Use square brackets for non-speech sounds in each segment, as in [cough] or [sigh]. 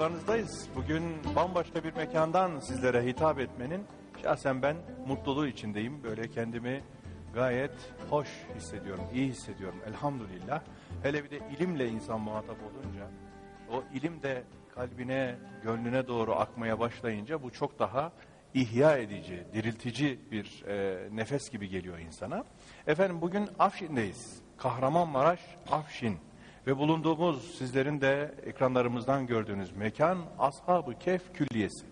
huzurlarınızdayız. Bugün bambaşka bir mekandan sizlere hitap etmenin şahsen ben mutluluğu içindeyim. Böyle kendimi gayet hoş hissediyorum, iyi hissediyorum elhamdülillah. Hele bir de ilimle insan muhatap olunca, o ilim de kalbine, gönlüne doğru akmaya başlayınca bu çok daha ihya edici, diriltici bir e, nefes gibi geliyor insana. Efendim bugün Afşin'deyiz. Kahramanmaraş Afşin. Ve bulunduğumuz sizlerin de ekranlarımızdan gördüğünüz mekan Ashab-ı Kehf Külliyesi.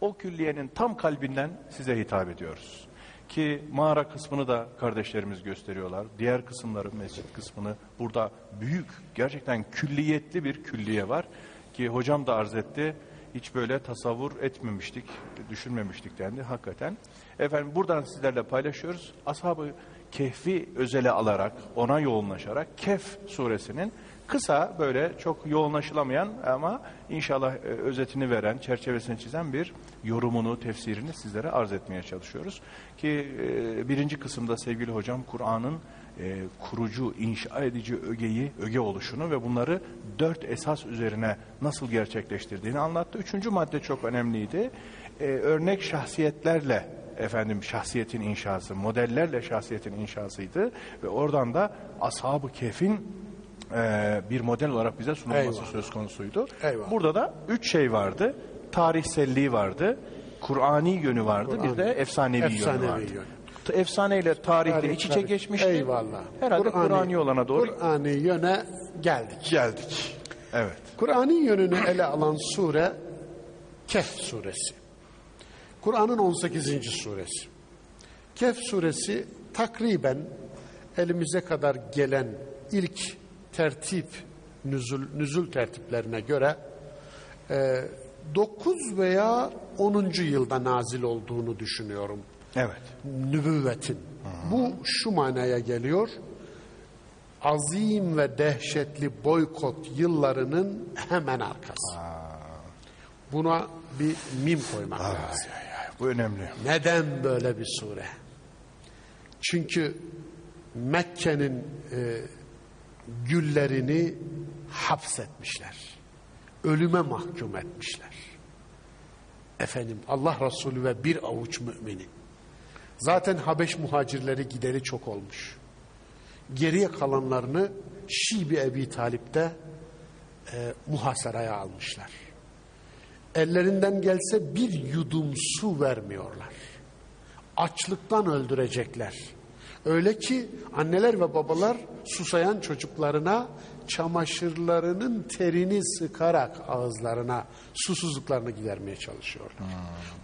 O külliyenin tam kalbinden size hitap ediyoruz. Ki mağara kısmını da kardeşlerimiz gösteriyorlar. Diğer kısımları, mescit kısmını burada büyük, gerçekten külliyetli bir külliye var. Ki hocam da arz etti. Hiç böyle tasavvur etmemiştik, düşünmemiştik dendi hakikaten. Efendim buradan sizlerle paylaşıyoruz. Ashab-ı Kehf'i özele alarak, ona yoğunlaşarak Kehf suresinin kısa böyle çok yoğunlaşılamayan ama inşallah e, özetini veren, çerçevesini çizen bir yorumunu, tefsirini sizlere arz etmeye çalışıyoruz. Ki e, birinci kısımda sevgili hocam Kur'an'ın e, kurucu, inşa edici ögeyi, öge oluşunu ve bunları dört esas üzerine nasıl gerçekleştirdiğini anlattı. Üçüncü madde çok önemliydi. Örnek şahsiyetlerle efendim şahsiyetin inşası, modellerle şahsiyetin inşasıydı ve oradan da Ashab-ı Kehf'in e, bir model olarak bize sunulması Eyvallah. söz konusuydu. Eyvallah. Burada da üç şey vardı. Tarihselliği vardı, Kur'ani yönü vardı, bir Kur'an. de efsanevi, yönü Efsanevi vardı. yönü. T- Efsaneyle tarihle Tarih, iç içe tarih. geçmişti. Eyvallah. Herhalde Kur'ani olana doğru Kur'an'ı yöne geldik. geldik. Evet. Kur'an'ın yönünü ele alan sure Kehf suresi. Kur'an'ın 18. suresi. Kehf suresi takriben elimize kadar gelen ilk tertip, nüzul, nüzul tertiplerine göre 9 veya 10. yılda nazil olduğunu düşünüyorum. Evet. Nübüvvetin. Bu şu manaya geliyor. Azim ve dehşetli boykot yıllarının hemen arkası. Buna bir mim koymak lazım. Bu önemli. Neden böyle bir sure? Çünkü Mekke'nin e, güllerini hapsetmişler. Ölüme mahkum etmişler. Efendim Allah Resulü ve bir avuç mümini. Zaten Habeş muhacirleri gideri çok olmuş. Geriye kalanlarını Şibi Ebi Talip'te e, muhasaraya almışlar. Ellerinden gelse bir yudum su vermiyorlar. Açlıktan öldürecekler. Öyle ki anneler ve babalar susayan çocuklarına çamaşırlarının terini sıkarak ağızlarına susuzluklarını gidermeye çalışıyorlar.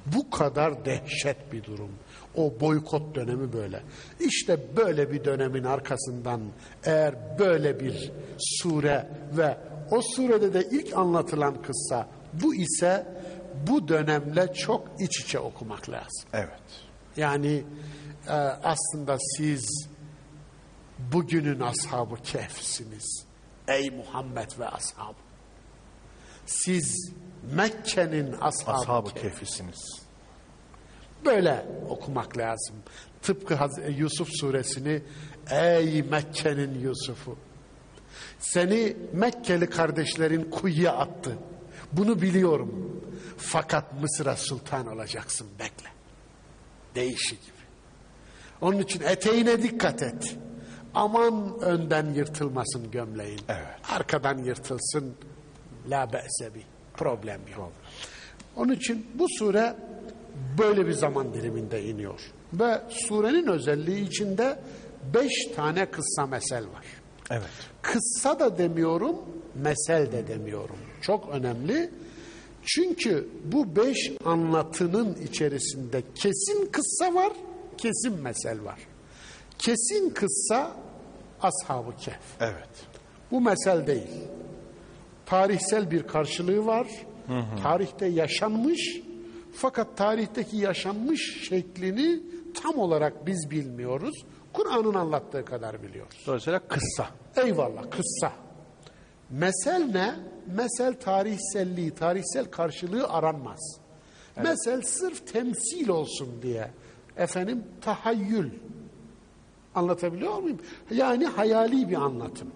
Bu kadar dehşet bir durum. O boykot dönemi böyle. İşte böyle bir dönemin arkasından eğer böyle bir sure ve o surede de ilk anlatılan kıssa bu ise bu dönemle çok iç içe okumak lazım. Evet. Yani e, aslında siz bugünün ashabı kehfsiniz. Ey Muhammed ve ashabı. Siz Mekke'nin ashabı, Ashab-ı kehf. Kehf'isiniz. Böyle okumak lazım. Tıpkı Haz- Yusuf suresini Ey Mekke'nin Yusuf'u. Seni Mekkeli kardeşlerin kuyuya attı. Bunu biliyorum. Fakat Mısır'a sultan olacaksın bekle. Değişi gibi. Onun için eteğine dikkat et. Aman önden yırtılmasın gömleğin. Evet. Arkadan yırtılsın. La be'se bi. Problem yok. Onun için bu sure böyle bir zaman diliminde iniyor. Ve surenin özelliği içinde beş tane kıssa mesel var. Evet. Kıssa da demiyorum, mesel de demiyorum. Çok önemli. Çünkü bu beş anlatının içerisinde kesin kıssa var, kesin mesel var. Kesin kıssa Ashab-ı Kehf. Evet. Bu mesel değil. Tarihsel bir karşılığı var. Tarihte yaşanmış fakat tarihteki yaşanmış şeklini tam olarak biz bilmiyoruz. Kur'an'ın anlattığı kadar biliyoruz. Dolayısıyla kıssa. Eyvallah kıssa. Mesel ne? Mesel tarihselliği, tarihsel karşılığı aranmaz. Mesel sırf temsil olsun diye. Efendim tahayyül. Anlatabiliyor muyum? Yani hayali bir anlatım.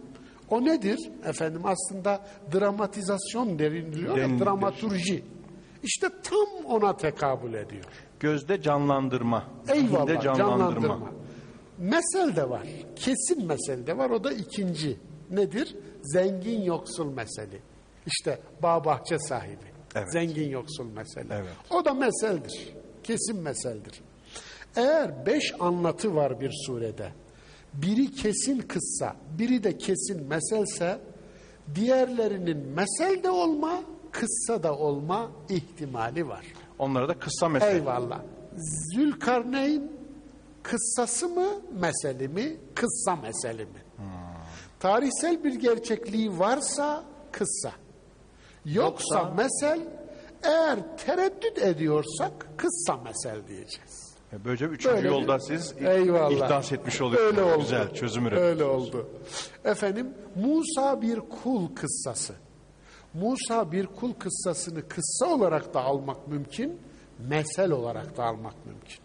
O nedir? Efendim aslında dramatizasyon deniliyor. ya. Dramaturji. İşte tam ona tekabül ediyor. Gözde canlandırma. zihinde Eyvallah canlandırma. canlandırma. Mesel de var. Kesin mesel de var. O da ikinci. Nedir? Zengin yoksul meseli. İşte bağ bahçe sahibi. Evet. Zengin yoksul mesele. Evet. O da meseldir. Kesin meseldir. Eğer beş anlatı var bir surede, biri kesin kıssa, biri de kesin meselse, diğerlerinin mesel de olma, kıssa da olma ihtimali var. Onlara da kısa mesele. Eyvallah. Zülkarneyn kıssası mı, meseli mi, kıssa meseli mi? Tarihsel bir gerçekliği varsa kıssa. Yoksa, Yoksa- mesel, eğer tereddüt ediyorsak kıssa mesel diyeceğiz. E, Böylece üçüncü Böyle yolda bir- siz Eyvallah. ihdas etmiş oluyorsunuz. Öyle oldu. Güzel çözüm üretmiş. Öyle oldu. Efendim Musa bir kul kıssası. Musa bir kul kıssasını kıssa olarak da almak mümkün, mesel olarak da almak mümkün.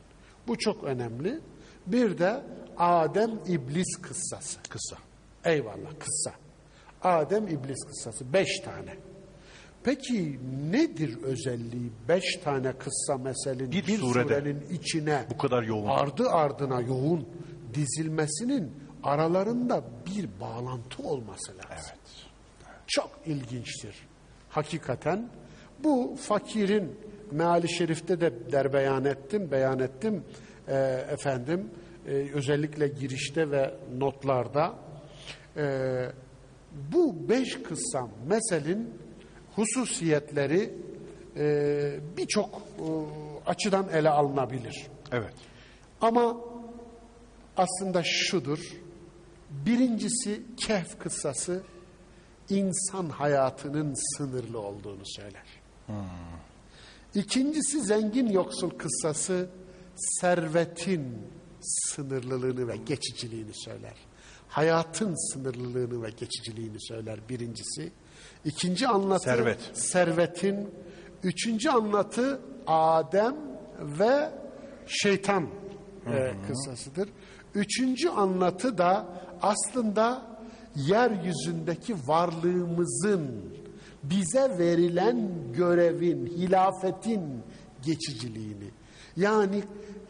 Bu çok önemli. Bir de Adem İblis kıssası. Kısa. Eyvallah kıssa. Adem İblis kıssası. Beş tane. Peki nedir özelliği beş tane kıssa meselin Bir bir, surede surenin içine bu kadar yoğun. ardı ardına yoğun dizilmesinin aralarında bir bağlantı olması lazım. Çok ilginçtir. Hakikaten bu fakirin meali şerifte de derbeyan ettim, beyan ettim. Ee, efendim e, özellikle girişte ve notlarda Ee, bu beş kıssa meselin hususiyetleri e, birçok e, açıdan ele alınabilir. Evet. Ama aslında şudur. Birincisi Kehf kıssası insan hayatının sınırlı olduğunu söyler. İkincisi zengin yoksul kıssası servetin sınırlılığını ve geçiciliğini söyler. Hayatın sınırlılığını ve geçiciliğini söyler birincisi. İkinci anlatı Servet. servetin. Üçüncü anlatı Adem ve şeytan e, kıssasıdır. Üçüncü anlatı da aslında yeryüzündeki varlığımızın bize verilen görevin, hilafetin geçiciliğini. Yani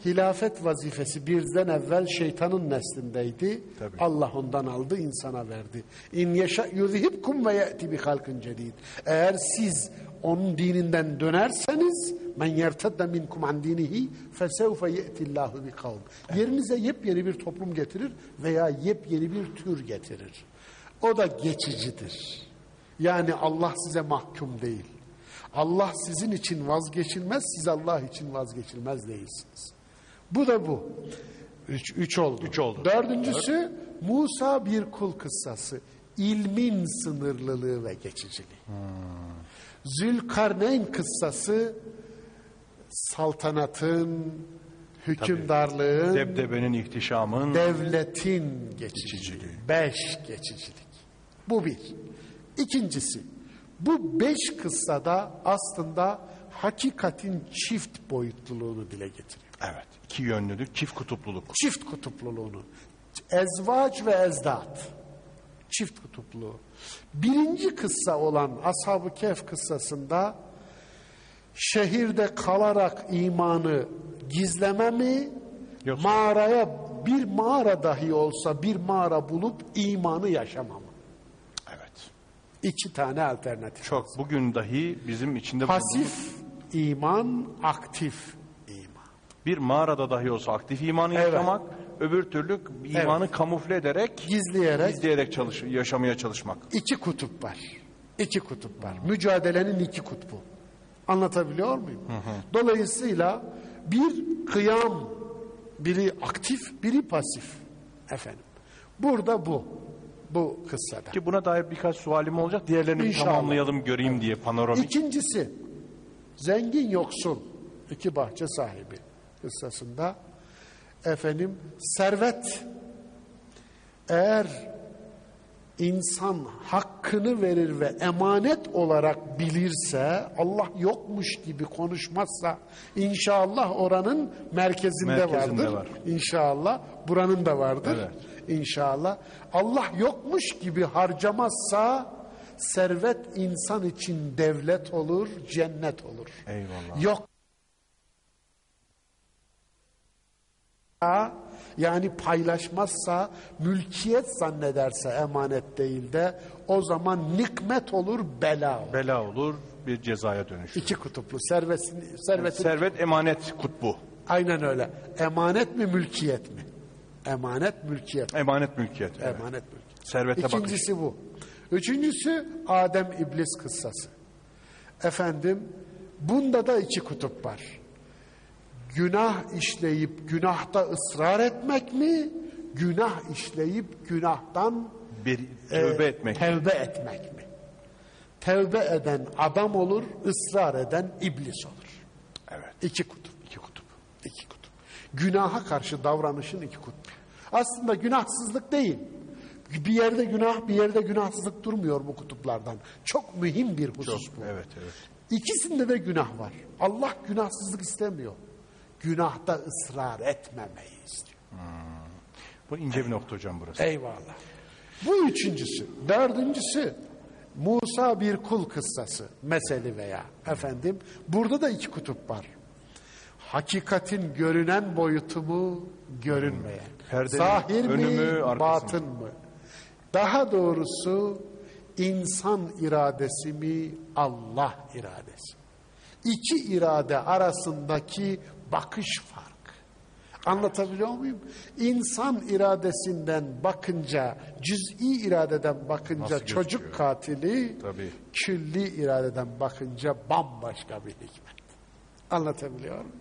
hilafet vazifesi birden evvel şeytanın neslindeydi. Tabii. Allah ondan aldı, insana verdi. İn yeşa yuzhibkum ve ye'ti bi halkın cedid. Eğer siz onun dininden dönerseniz men yertedde minkum an dinihi fesevfe ye'tillahu bi kavm. Yerinize yepyeni bir toplum getirir veya yepyeni bir tür getirir. O da geçicidir. Yani Allah size mahkum değil. Allah sizin için vazgeçilmez, siz Allah için vazgeçilmez değilsiniz. Bu da bu. Üç, üç oldu. Üç oldu. Dördüncüsü Musa bir kul kıssası. İlmin sınırlılığı ve geçiciliği. Zülkarneyn kıssası saltanatın, hükümdarlığın, Debdebenin ihtişamın devletin geçiciliği. Beş geçicilik. Bu bir. İkincisi, bu beş kıssada aslında hakikatin çift boyutluluğunu dile getiriyor. evet iki yönlülük, çift kutupluluk. Çift kutupluluğunu. Ezvac ve ezdat. Çift kutupluluğu. Birinci kıssa olan Ashab-ı Kehf kıssasında şehirde kalarak imanı gizleme mi? Yoksa- Mağaraya bir mağara dahi olsa bir mağara bulup imanı yaşama mı? Evet. İki tane alternatif. Çok bugün dahi bizim içinde Pasif iman, aktif iman. bir mağarada dahi olsa aktif imanı Evet. yaşamak, öbür türlü imanı Evet. kamufle ederek, Gizleyerek gizleyerek çalış, yaşamaya çalışmak. iki kutup var. İki kutup var. Mücadelenin iki kutbu. Anlatabiliyor muyum? Dolayısıyla bir kıyam, biri aktif, biri pasif. Efendim. Burada bu. Bu kıssada. Ki buna dair birkaç sualim olacak. Diğerlerini İnşallah. tamamlayalım göreyim diye panoramik. İkincisi, zengin yoksul, iki bahçe sahibi kıssasında efendim servet eğer insan hakkını verir ve emanet olarak bilirse, Allah yokmuş gibi konuşmazsa, inşallah oranın merkezinde, Merkezinde vardır. var. İnşallah buranın da vardır. Evet. İnşallah. Allah yokmuş gibi harcamazsa, servet insan için devlet olur, cennet olur. Eyvallah. Yok. Yani paylaşmazsa, mülkiyet zannederse emanet değil de o zaman nikmet olur, bela olur. Bela olur, bir cezaya dönüşür. İki kutuplu. Servetin, servetin Servet emanet kutbu. aynen öyle. Emanet mi, mülkiyet mi? Emanet, mülkiyet. Emanet mülkiyet. evet. Emanet, mülkiyet. Servete bakış. İkincisi bu. Üçüncüsü Adem İblis kıssası. Efendim, bunda da iki kutup var. Günah işleyip günahta ısrar etmek mi? Günah işleyip günahtan Bir tövbe e, etmek. Tevbe etmek mi? Tevbe eden adam olur, ısrar eden iblis olur. Evet. İki kutup. İki kutup. İki kutup. Günaha karşı davranışın iki kutup. Aslında günahsızlık değil. Bir yerde günah, bir yerde günahsızlık durmuyor bu kutuplardan. Çok mühim bir husus bu. Evet, evet. İkisinde de günah var. Allah günahsızlık istemiyor. Günahta ısrar etmemeyi istiyor. Bu ince bir nokta hocam burası. Eyvallah. Bu üçüncüsü. Dördüncüsü Musa bir kul kıssası meseli veya efendim burada da iki kutup var. Hakikatin görünen boyutu mu, görünmeyen. Perdenin Zahir mi, önü mü, arkası batın mı? Daha doğrusu insan iradesi mi, Allah iradesi? İki irade arasındaki bakış farkı. Anlatabiliyor muyum? İnsan iradesinden bakınca, cüz'i iradeden bakınca Nasıl çocuk gözüküyor? katili, Tabii. külli iradeden bakınca bambaşka bir hikmet. Anlatabiliyor muyum?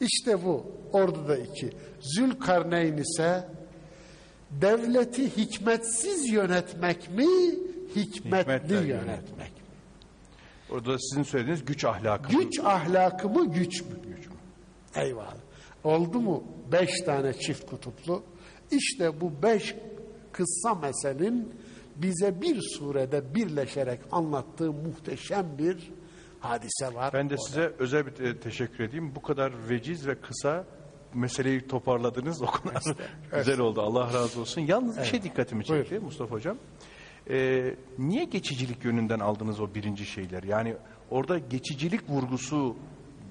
İşte bu. Orada da iki. Zülkarneyn ise devleti hikmetsiz yönetmek mi, hikmetli, Hikmetle yönetmek yönetmek. mi? Orada sizin söylediğiniz güç ahlakı. Güç ahlakı mı, güç mü? Eyvallah. Oldu mu beş tane çift kutuplu? İşte bu beş kıssa meselin bize bir surede birleşerek anlattığı muhteşem bir hadise var. Ben de size özel bir te- teşekkür edeyim. Bu kadar veciz ve kısa meseleyi toparladınız. O kadar [laughs] güzel oldu. Allah razı olsun. Yalnız bir şey dikkatimi çekti Mustafa Hocam. Ee, niye geçicilik yönünden aldınız o birinci şeyler? Yani orada geçicilik vurgusu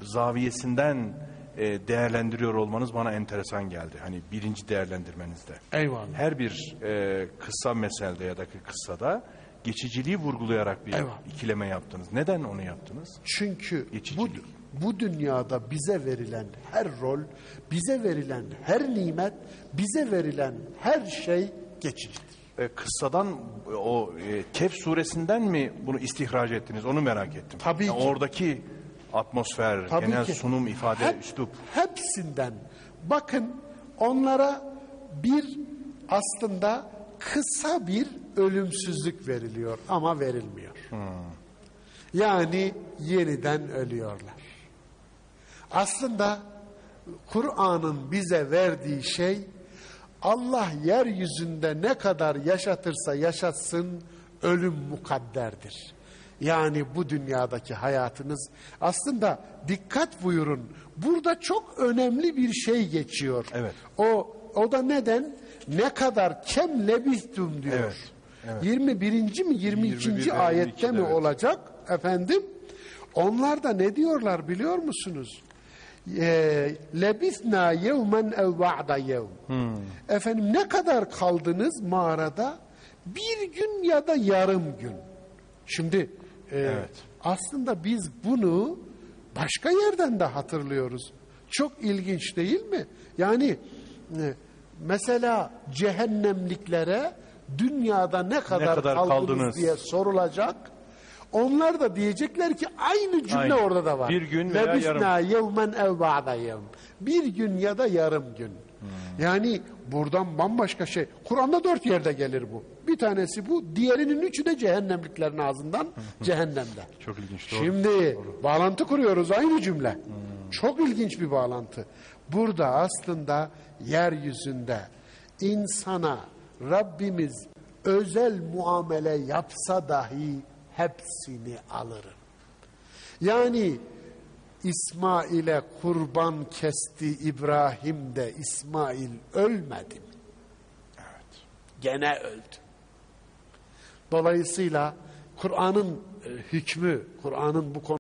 zaviyesinden e, değerlendiriyor olmanız bana enteresan geldi. Hani birinci değerlendirmenizde. Eyvallah. Her bir e, kısa meselde ya da kıssada geçiciliği vurgulayarak bir Eyvallah. ikileme yaptınız. Neden onu yaptınız? Çünkü bu, Geçicilik. bu dünyada bize verilen her rol, bize verilen her nimet, bize verilen her şey geçicidir. E, kıssadan e, o e, Kehf suresinden mi bunu istihraç ettiniz? Onu merak ettim. Tabii Yani ki. Oradaki atmosfer, Tabii genel ki. sunum, ifade, Hep- üslup. Hepsinden. Bakın onlara bir aslında kısa bir ölümsüzlük veriliyor ama verilmiyor. Yani yeniden ölüyorlar. Aslında Kur'an'ın bize verdiği şey Allah yeryüzünde ne kadar yaşatırsa yaşatsın ölüm mukadderdir. Yani bu dünyadaki hayatınız aslında dikkat buyurun. Burada çok önemli bir şey geçiyor. Evet. O o da neden? Ne kadar kem lebistum diyor. Evet, evet. 21. mi 22. 21 ve ayette 22'de, mi evet. olacak efendim? Onlar da ne diyorlar biliyor musunuz? Ee, Lebisna yevmen ev ba'da yevm. Hmm. Efendim ne kadar kaldınız mağarada? Bir gün ya da yarım gün. Şimdi e, Evet. aslında biz bunu başka yerden de hatırlıyoruz. Çok ilginç değil mi? Yani e, mesela cehennemliklere dünyada ne kadar, kadar kaldınız, kaldınız? diye sorulacak. Onlar da diyecekler ki aynı cümle Aynı. orada da var. Bir gün veya Lebisna yevmen ev ba'da yevm. Bir gün ya da yarım gün. Hmm. Yani buradan bambaşka şey. Kur'an'da dört yerde gelir bu. Bir tanesi bu. Diğerinin üçü de cehennemliklerin ağzından [laughs] cehennemde. Çok ilginç. Doğru. Şimdi bağlantı kuruyoruz aynı cümle. Çok ilginç bir bağlantı. Burada aslında yeryüzünde insana Rabbimiz özel muamele yapsa dahi hepsini alırım. Yani İsmail'e kurban kesti İbrahim de İsmail ölmedi mi? Evet. Gene öldü. Dolayısıyla Kur'an'ın e, hükmü, Kur'an'ın bu konu